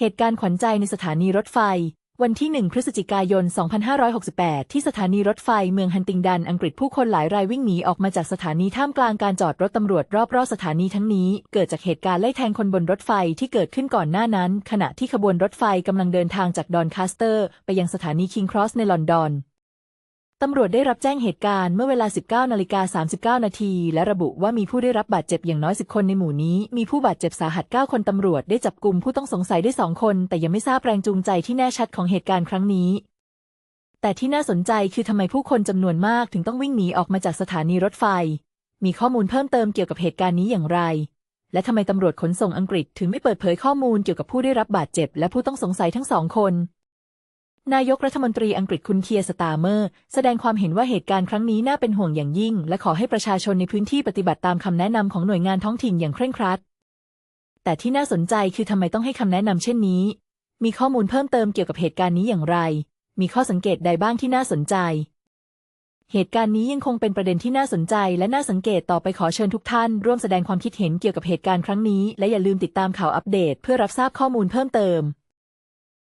เหตุการณ์ขวัญใจในสถานีรถไฟ วันที่ 1 พฤศจิกายน 2568 ที่สถานีรถไฟเมืองฮันติงดัน อังกฤษผู้คนหลายรายวิ่งหนีออกมาจากสถานีท่ามกลางการจอดรถตำรวจรอบๆสถานีทั้งนี้ เกิดจากเหตุการณ์ไล่แทงคนบนรถไฟที่เกิดขึ้นก่อนหน้านั้น ขณะที่ขบวนรถไฟกำลังเดินทางจากดอนคาสเตอร์ ไปยังสถานีคิงครอสในลอนดอน ตำรวจได้รับแจ้งเหตุการณ์เมื่อเวลา 19นาฬิกา39 นาที และระบุว่ามีผู้ได้รับบาดเจ็บอย่างน้อย 10 คนในหมู่นี้ มีผู้บาดเจ็บสาหัส 9 คนตำรวจได้จับกลุ่มผู้ต้องสงสัยได้ 2 คน แต่ยังไม่ทราบแรงจูงใจที่แน่ชัดของเหตุการณ์ครั้งนี้ แต่ที่น่าสนใจคือทำไมผู้คนจำนวนมากถึงต้องวิ่งหนีออกมาจากสถานีรถไฟ มีข้อมูลเพิ่มเติมเกี่ยวกับเหตุการณ์นี้อย่างไร และทำไมตำรวจขนส่งอังกฤษถึงไม่เปิดเผยข้อมูลเกี่ยวกับผู้ได้รับบาดเจ็บ และผู้ต้องสงสัยทั้งสองคน นายกรัฐมนตรีอังกฤษคุณเคียร์สตาเมอร์ แสดงความเห็นว่าเหตุการณ์ครั้งนี้น่าเป็นห่วงอย่างยิ่ง และขอให้ประชาชนในพื้นที่ปฏิบัติตามคำแนะนำของหน่วยงานท้องถิ่นอย่างเคร่งครัด แต่ที่น่าสนใจคือทำไมต้องให้คำแนะนำเช่นนี้ มีข้อมูลเพิ่มเติมเกี่ยวกับเหตุการณ์นี้อย่างไร มีข้อสังเกตใดบ้างที่น่าสนใจ เหตุการณ์นี้ยังคงเป็นประเด็นที่น่าสนใจ และน่าสังเกตต่อไปขอเชิญทุกท่าน ร่วมแสดงความคิดเห็นเกี่ยวกับเหตุการณ์ครั้งนี้ และอย่าลืมติดตามข่าวอัปเดต เพื่อรับทราบข้อมูลเพิ่มเติม